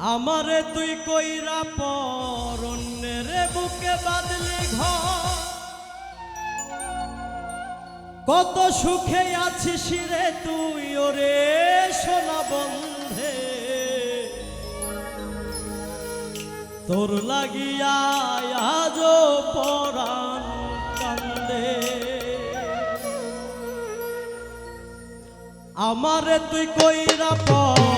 আমারে তুই কইরা পর রে বুকে বাদলি ঘর। কত সুখে আছিস রে তুই, ওরে সোনা বন্ধে। তোর লাগিয়া আজ পরাণ কান্দে। আমারে তুই কইরা পর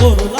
Uğurlar